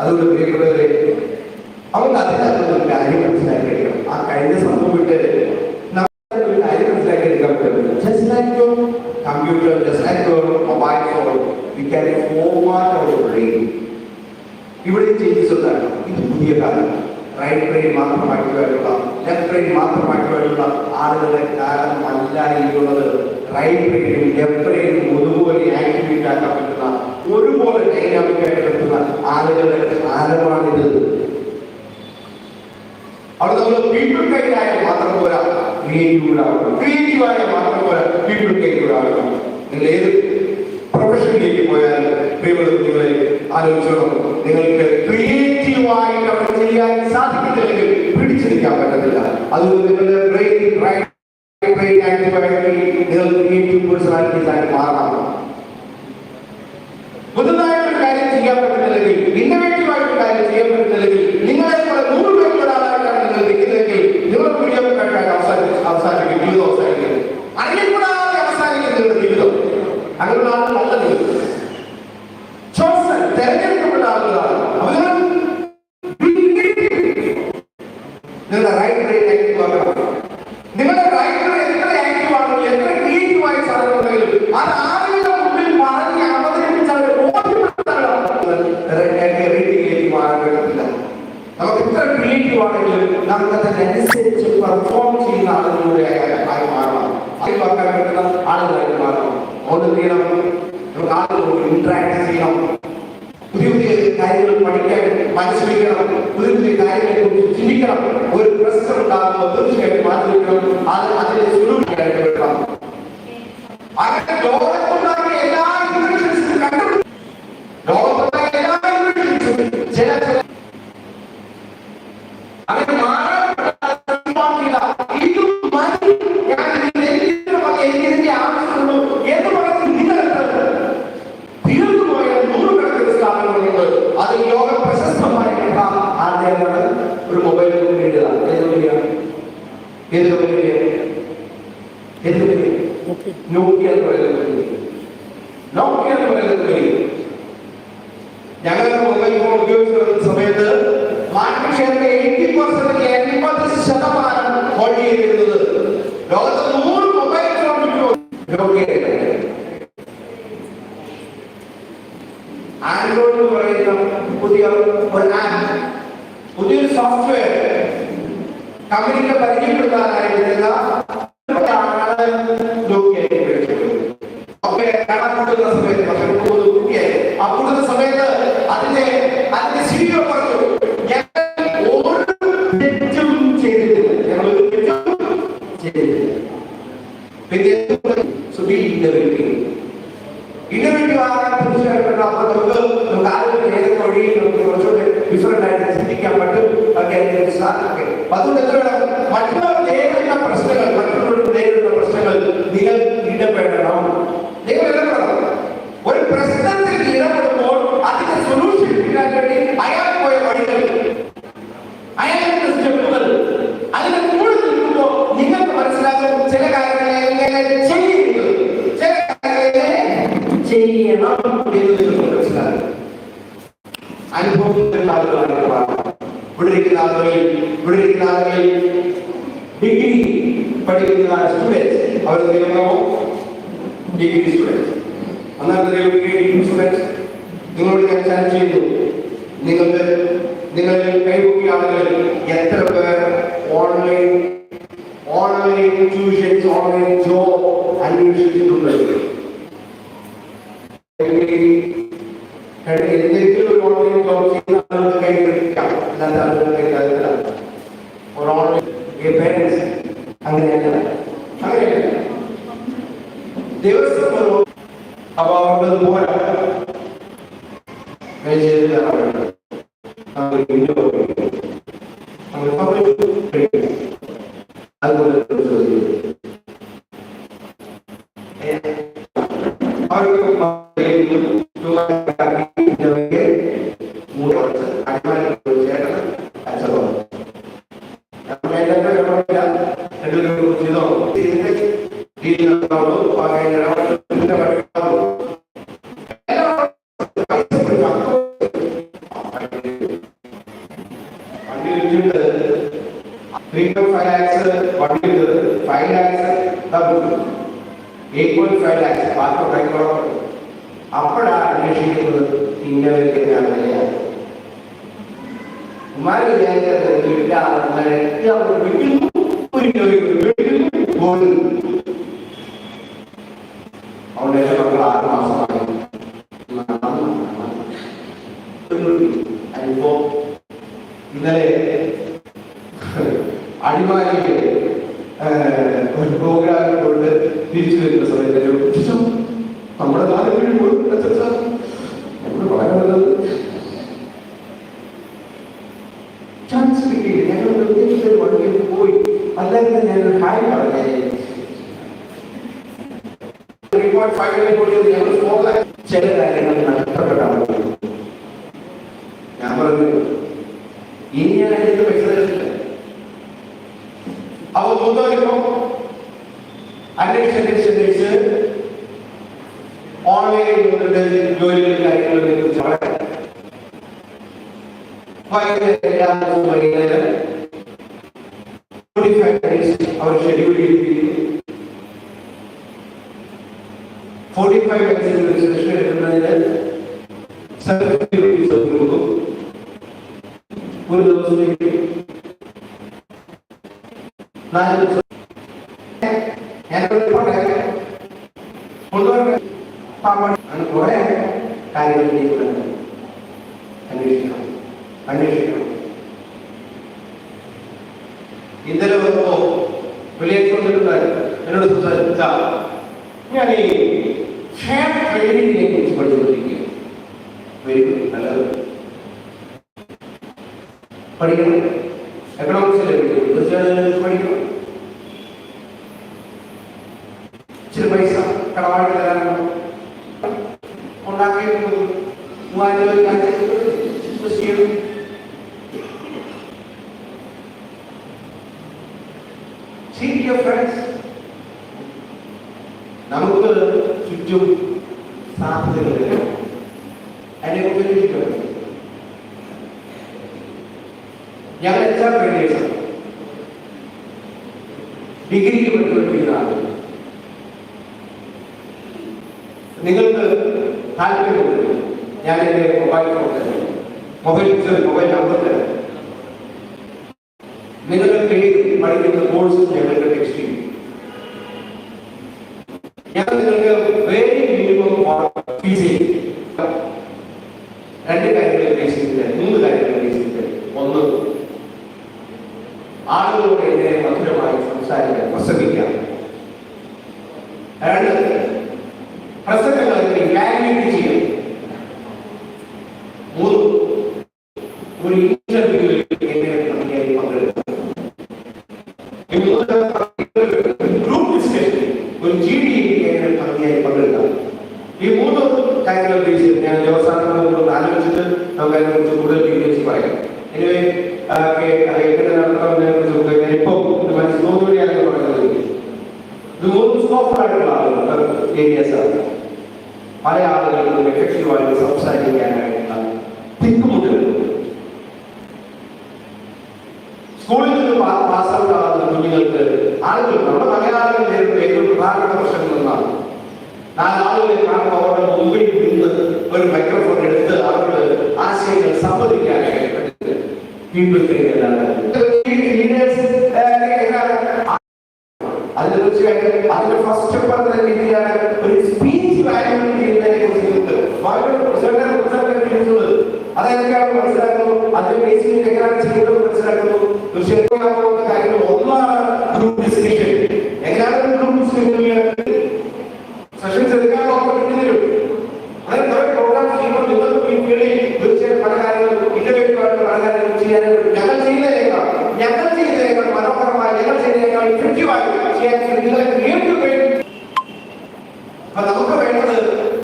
അതുകൊണ്ട് പ്രിയപ്പെട്ടവരെ അവർക്ക് അതിനകത്ത് ഒരു കാര്യം മനസ്സിലാക്കിയെടുക്കണം. ആ കഴിഞ്ഞ സംഭവം വിട്ട് നമ്മൾ ഒരു കാര്യം മനസ്സിലാക്കിയെടുക്കാൻ പറ്റും. Just like your computer just like your mobile phone we can format our brain ഇവിടെ ചേഞ്ചസ് ഉണ്ടാകണം ഇത് പുതിയ കാലം. റൈറ്റ് ബ്രെയിൻ മാത്രമാക്കുവാനുള്ള ലെഫ്റ്റ് ബ്രെയിൻ മാത്രമാക്കുവാനുള്ള ആളുകളുടെ കാലമല്ല എന്നുള്ളത് റൈറ്റ് ബ്രെയിനും ലെഫ്റ്റ് ബ്രെയിനും ഒരുപോലെ ആക്ടിവേറ്റ് ആക്കാൻ പറ്റുന്ന ഒരുപോലെ ഡൈനാമിക് ആയിട്ട് പറ്റുന്ന ആളുകളുടെ കാലമാണിത് അവിടെ നമ്മൾ പീപ്പിൾ കൈലായ മാത്രം പോരാ ക്രിയേറ്റീവ് ആകണം മാത്രം പോരാ പീപ്പിൾ കൈക്കൂടെ നിങ്ങൾ ഏത് പ്രൊഫഷനിലേക്ക് പോയാൽ പ്രിയമുള്ള നിങ്ങളെ ആലോചിച്ചോളൂ നിങ്ങൾക്ക് ക്രിയേറ്റീവായിട്ട് അവിടെ ചെയ്യാൻ സാധിക്കുന്നില്ലെങ്കിൽ പിടിച്ചു നിൽക്കാൻ പറ്റത്തില്ല അതുകൊണ്ട് നിങ്ങളുടെ ബ്രെയിൻ ബ്രെയിൻ ആക്റ്റീവ് ആയിട്ട് നിങ്ങൾ ക്രിയേറ്റീവ് പേഴ്സണാലിറ്റീസ് ആയി മാറണം ആയി മാറണം അറിവാക്കാൻ പറ്റുന്ന ആളുകളായി മാറണം അതുകൊണ്ട് എന്ത് ചെയ്യണം നമുക്ക് ആളുകളോട് ഇന്ററാക്ട് ചെയ്യണം പുതിയ പുതിയ കാര്യങ്ങൾ പഠിക്കാൻ മനസ്സിലാക്കണം പുതിയ പുതിയ കാര്യങ്ങളെ കുറിച്ച് ചിന്തിക്കണം. ഒരു ഞങ്ങൾ മൊബൈൽ ഫോൺ ഉപയോഗിച്ച് വരുന്ന സമയത്ത് മാർക്കറ്റ് ഷെയറിന്റെ എയ്റ്റി പെർസെന്റ് എൺപത് ശതമാനം ഹോൾഡ് ചെയ്തിരുന്നത് ലോകത്ത് നൂറ് മൊബൈൽ ഫോൺ നോക്കിയ ആൻഡ്രോയിഡ് എന്ന് പറയുന്ന പുതിയ ഒരു ആപ്പ് പുതിയൊരു സോഫ്റ്റ്വെയർ കമ്പനിക്ക് പരിചയപ്പെടുത്താനായിരുന്നില്ല ആണ് നോക്കിയ ഒക്കെ കണക്കൂട്ടുന്ന സമയത്ത് ഇന്നോവേറ്റീവ് ഇന്നോവേറ്റീവ് ആകാൻ തീർച്ചയായിട്ടും നമുക്ക് നമുക്ക് ആളുകൾ ഏത് വഴിയിൽ നമുക്ക് കുറച്ചുകൂടി ഡിഫറെന്റ് ആയിട്ട് ചിന്തിക്കാൻ പ്രശ്നങ്ങൾ മറ്റുള്ളവർ നേരിടുന്ന പ്രശ്നങ്ങൾ നിങ്ങൾ ഇടപെടണം. നിങ്ങൾ ഇടപെടണം. ഒരു പ്രശ്നത്തിൽ ഇടപെടുമ്പോൾ അതിന്റെ സൊല്യൂഷൻ കിട്ടാൻ വേണ്ടി അയാൾ പോയ വഴികൾ അയാളുടെ സ്റ്റെപ്പുകൾ അതിന് കൂടെ നിൽക്കുമ്പോൾ നിങ്ങൾക്ക് മനസ്സിലാകും ചില കാര്യങ്ങളെ എങ്ങനെ ഇവിടെ ഇരിക്കുന്ന ആളുകളിൽ ഇവിടെ ഇരിക്കുന്ന ആളുകളിൽ ഡിഗ്രി പഠിക്കുന്ന സ്റ്റുഡൻസ് അവർ നിയമമോ ഡിഗ്രി സ്റ്റുഡൻസ് അന്നത്തെ ഡിഗ്രി സ്റ്റുഡൻസ് നിങ്ങളോട് ഞാൻ ചാറ്റ് ചെയ്തു നിങ്ങൾക്ക് നിങ്ങൾ കൈകൂപ്പിയ ആളുകൾ എത്ര പേർ ഓൺലൈൻ ഓൺലൈൻ ട്യൂഷൻസ് ഓൺലൈൻ ഒരു ഓൺലൈൻ ജോബ് അങ്ങനെയല്ല അതുപോലെ ఎదురు ఉద్యోగం దీని three point five lakhs, what is the five lakhs, double eight point five lakhs, part of five crore. அப்படா அட்மிஷன் இங்கே வைக்கிறாங்க குமாரி ஜெயந்தர் கிட்ட அவங்க அவங்க விட்டு ഇന്നലെ അടിമാലിക്ക് ഒരു പ്രോഗ്രാമിൽ കൊണ്ട് തിരിച്ചു വരുന്ന സമയത്ത് നമ്മുടെ നമ്മൾ പറയുന്നത് ചാൻസ് കിട്ടിയില്ല ഞങ്ങൾ ഉദ്ദേശിച്ച ഒരു പോയി അല്ലെങ്കിൽ ഞാൻ ഒരു ഹായ് പറഞ്ഞേ റിപ്പോർട്ട് ഫയലിൽ കൂടി ഞങ്ങൾ ഫോൺ ചില കാര്യങ്ങൾ നഷ്ടപ്പെട്ടാണ് ഞാൻ പറഞ്ഞു ഇനി ഞാൻ അതിന്റെ പൈസ തരില്ല അവ മൂന്നോ അന്വേഷിച്ച് അന്വേഷിച്ച് അന്വേഷിച്ച് ഓൺലൈനിൽ വന്നിട്ട് ജോലികളും കാര്യങ്ങളെ കുറിച്ച് വളരെ വൈകുന്നേരം വൈകുന്നേരം അവർ ഷെഡ്യൂൾ ചെയ്തിരിക്കുന്നു ഫോർട്ടി ഫൈവ് രജിസ്ട്രേഷൻ എടുക്കുന്നതിന് സെവൻറ്റി റുപ്പീസ് കൊടുക്കും ഒരു ദിവസത്തേക്ക് നാല് ദിവസം ഞാനൊരു പറയാം കൊണ്ടുവരണം അങ്ങനെ കുറെ കാര്യങ്ങൾ ചെയ്യുന്നുണ്ട് അന്വേഷിക്കണം അന്വേഷിക്കണം ഇന്നലെ വന്നപ്പോ വിളിച്ചുകൊണ്ടിരുന്നത് എന്നോട് സംസാരിച്ച ഞാൻ ഈ ഷെയർ ട്രേഡിങ്ങിനെ കുറിച്ച് പഠിച്ചുകൊണ്ടിരിക്കുക വെരി ഗുഡ് നല്ലത് പഠിക്കണം എക്കണോമിക്സിലെ തീർച്ചയായും പഠിക്കണം ഇച്ചിരി പൈസ കടമായിട്ട് Friends, നമുക്ക് ചുറ്റും സാധ്യതകളുണ്ട് അതിനെ ചുറ്റും ഞങ്ങൾ എത്ര ട്രേഡേഴ്സാണ് ഡിഗ്രിക്ക് പഠിച്ചുകൊണ്ടിരിക്കുന്ന നിങ്ങൾക്ക് താല്പര്യമുണ്ട് ഞാൻ എന്റെ mobile phone mobile mobile number തരാം പേര് പഠിക്കുന്ന കോഴ്സ് ഞങ്ങൾക്ക് ടെക്സ്റ്റ് ചെയ്യും. ഞാൻ നിങ്ങൾക്ക് വെരി മിനിമം ഫീസ് ചെയ്യും. രണ്ട് കാര്യങ്ങൾ ഉദ്ദേശിച്ചിട്ട് മൂന്ന് കാര്യങ്ങൾ ഉദ്ദേശിച്ചിട്ട് ഒന്ന് ആളുകളോട് എങ്ങനെ മധുരമായി സംസാരിക്കാൻ പ്രസംഗിക്കാം രണ്ട് പ്രസംഗങ്ങൾ വാല്യൂറ്റ് ചെയ്യും. മൂന്ന് ഒരു ഇന്റർവ്യൂവിൽ എങ്ങനെ ഭംഗിയായി പങ്കെടുക്കാം ഈ മൂന്ന് ഗ്രൂപ്പ് ഡിസ്കഷൻ ഒരു ജി ഡി എങ്ങനെ ഭംഗിയായി പങ്കെടുക്കാം ഈ മൂന്ന് കാര്യങ്ങൾ ഉദ്ദേശിച്ച് ഞാൻ ജോസാറിനോട് ആലോചിച്ചിട്ട് നമുക്ക് അതിനെക്കുറിച്ച് കൂടുതൽ ഡീറ്റെയിൽസ് പറയാം. എനിവേ എങ്ങനെ നടത്തണമെന്നതിനെ കുറിച്ച് ഞാൻ ഇപ്പോൾ മനസ്സിലോടുകൂടിയാണ് പറയുന്നത് ഇത് മൂന്ന് സ്കോപ്പ് ആയിട്ടുള്ള ആളുകൾ ഏരിയസ് ആണ്. പല ആളുകൾക്കും എഫക്റ്റീവായിട്ട് സംസാരിക്കാനായിട്ടുള്ള തിക്കുമുട്ടുകൾ. സ്കൂളിൽ നിന്ന് പാസ് ഔട്ട് ആകുന്ന കുഞ്ഞുങ്ങൾക്ക് ആളുകൾ നമ്മുടെ മലയാളികൾ നേരിടുന്ന ഏറ്റവും പ്രധാനപ്പെട്ട പ്രശ്നം ഒന്നാണ്. നാലാളുകളെ കാണുമ്പോൾ അവരുടെ മുമ്പിൽ നിന്ന് ഒരു മൈക്രോഫോൺ എടുത്ത് ആളുകൾ ആശയങ്ങൾ സംവദിക്കാൻ leaders അതിന് തീർച്ചയായിട്ടും അതിന്റെ ഫസ്റ്റ് പറഞ്ഞ രീതിയാണ് ഒരു സ്പീച്ച് വാല്യൂ ചെയ്യുന്നതിനെ ചെയ്യുന്നത് അതെങ്ങനെയാണ് മനസ്സിലാക്കുന്നു അതിന്റെ ബേസിൽ എങ്ങനെയാണ് ചെയ്യുന്നത് മനസ്സിലാക്കുന്നു തീർച്ചയായിട്ടും കാര്യങ്ങൾ ഒന്നാണ് ഗ്രൂപ്പ് ഡിസ്കഷൻ എങ്ങനെയാണ് ഗ്രൂപ്പ് ഡിസ്കഷൻ